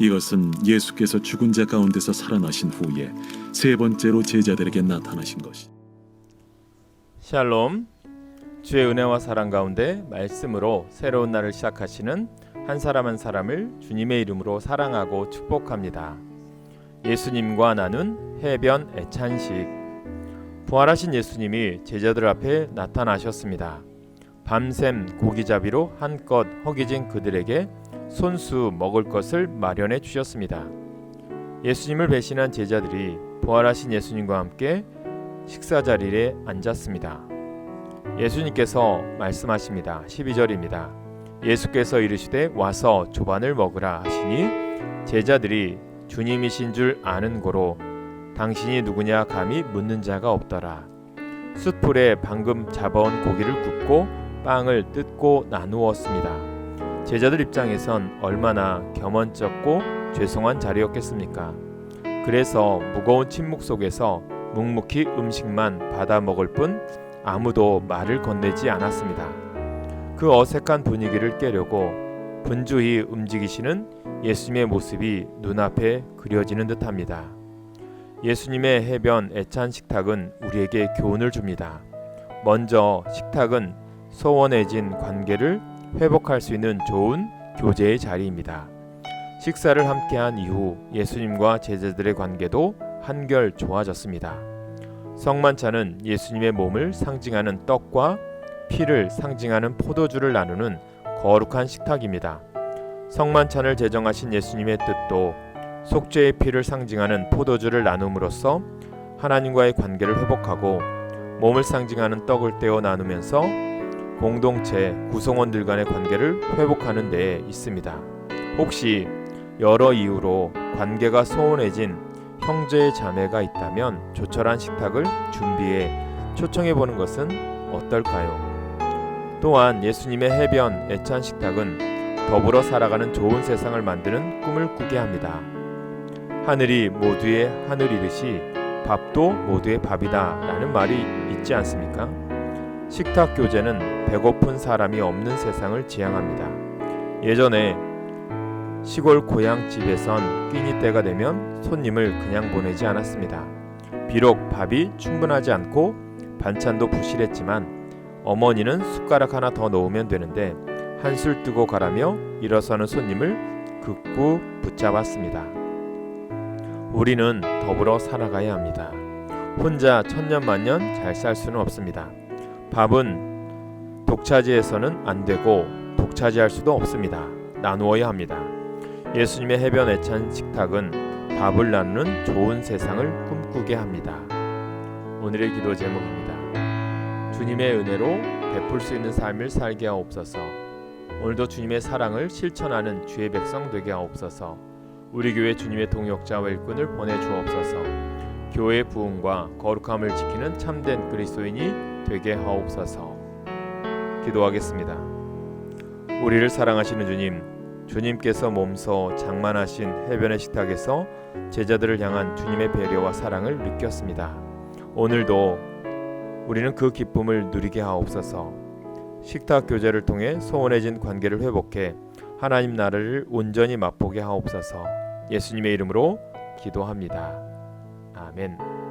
이것은 예수께서 죽은 자 가운데서 살아나신 후에 세 번째로 제자들에게 나타나신 것이 샬롬 주의 은혜와 사랑 가운데 말씀으로 새로운 날을 시작하시는 한 사람 한 사람을 주님의 이름으로 사랑하고 축복합니다. 예수님과 나눈 해변 애찬식 부활하신 예수님이 제자들 앞에 나타나셨습니다. 밤샘 고기잡이로 한껏 허기진 그들에게 손수 먹을 것을 마련해 주셨습니다. 예수님을 배신한 제자들이 부활하신 예수님과 함께 식사 자리에 앉았습니다. 예수님께서 말씀하십니다. 12절입니다. 예수께서 이르시되 와서 조반을 먹으라 하시니 제자들이 주님이신 줄 아는 고로 당신이 누구냐 감히 묻는 자가 없더라. 숯불에 방금 잡아온 고기를 굽고 빵을 뜯고 나누었습니다. 제자들 입장에선 얼마나 겸언쩍고 죄송한 자리였겠습니까? 그래서 무거운 침묵 속에서 묵묵히 음식만 받아 먹을 뿐 아무도 말을 건네지 않았습니다. 그 어색한 분위기를 깨려고 분주히 움직이시는 예수님의 모습이 눈앞에 그려지는 듯합니다. 예수님의 해변 애찬 식탁은 우리에게 교훈을 줍니다. 먼저 식탁은 소원해진 관계를 회복할 수 있는 좋은 교제의 자리입니다. 식사를 함께한 이후 예수님과 제자들의 관계도 한결 좋아졌습니다. 성만찬은 예수님의 몸을 상징하는 떡과 피를 상징하는 포도주를 나누는 거룩한 식탁입니다. 성만찬을 제정하신 예수님의 뜻도 속죄의 피를 상징하는 포도주를 나눔으로써 하나님과의 관계를 회복하고 몸을 상징하는 떡을 떼어 나누면서 공동체 구성원들 간의 관계를 회복하는 데에 있습니다. 혹시 여러 이유로 관계가 소원해진 형제 자매가 있다면 조촐한 식탁을 준비해 초청해 보는 것은 어떨까요? 또한 예수님의 해변 애찬 식탁은 더불어 살아가는 좋은 세상을 만드는 꿈을 꾸게 합니다. 하늘이 모두의 하늘이듯이 밥도 모두의 밥이다 라는 말이 있지 않습니까? 식탁 교제는 배고픈 사람이 없는 세상을 지향합니다. 예전에 시골 고향집에선 끼니 때가 되면 손님을 그냥 보내지 않았습니다. 비록 밥이 충분하지 않고 반찬도 부실했지만 어머니는 숟가락 하나 더 넣으면 되는데 한술 뜨고 가라며 일어서는 손님을 극구 붙잡았습니다. 우리는 더불어 살아가야 합니다. 혼자 천년만년 잘 살 수는 없습니다. 밥은 독차지해서는 안 되고 독차지할 수도 없습니다. 나누어야 합니다. 예수님의 해변 애찬 식탁은 밥을 나누는 좋은 세상을 꿈꾸게 합니다. 오늘의 기도 제목입니다. 주님의 은혜로 베풀 수 있는 삶을 살게 하옵소서. 오늘도 주님의 사랑을 실천하는 주의 백성 되게 하옵소서. 우리 교회 주님의 동역자와 일꾼을 보내 주옵소서. 교회의 부흥과 거룩함을 지키는 참된 그리스도인이 되게 하옵소서. 기도하겠습니다. 우리를 사랑하시는 주님, 주님께서 몸소 장만하신 해변의 식탁에서 제자들을 향한 주님의 배려와 사랑을 느꼈습니다. 오늘도 우리는 그 기쁨을 누리게 하옵소서. 식탁 교제를 통해 소원해진 관계를 회복해 하나님 나라를 온전히 맛보게 하옵소서. 예수님의 이름으로 기도합니다. 아멘.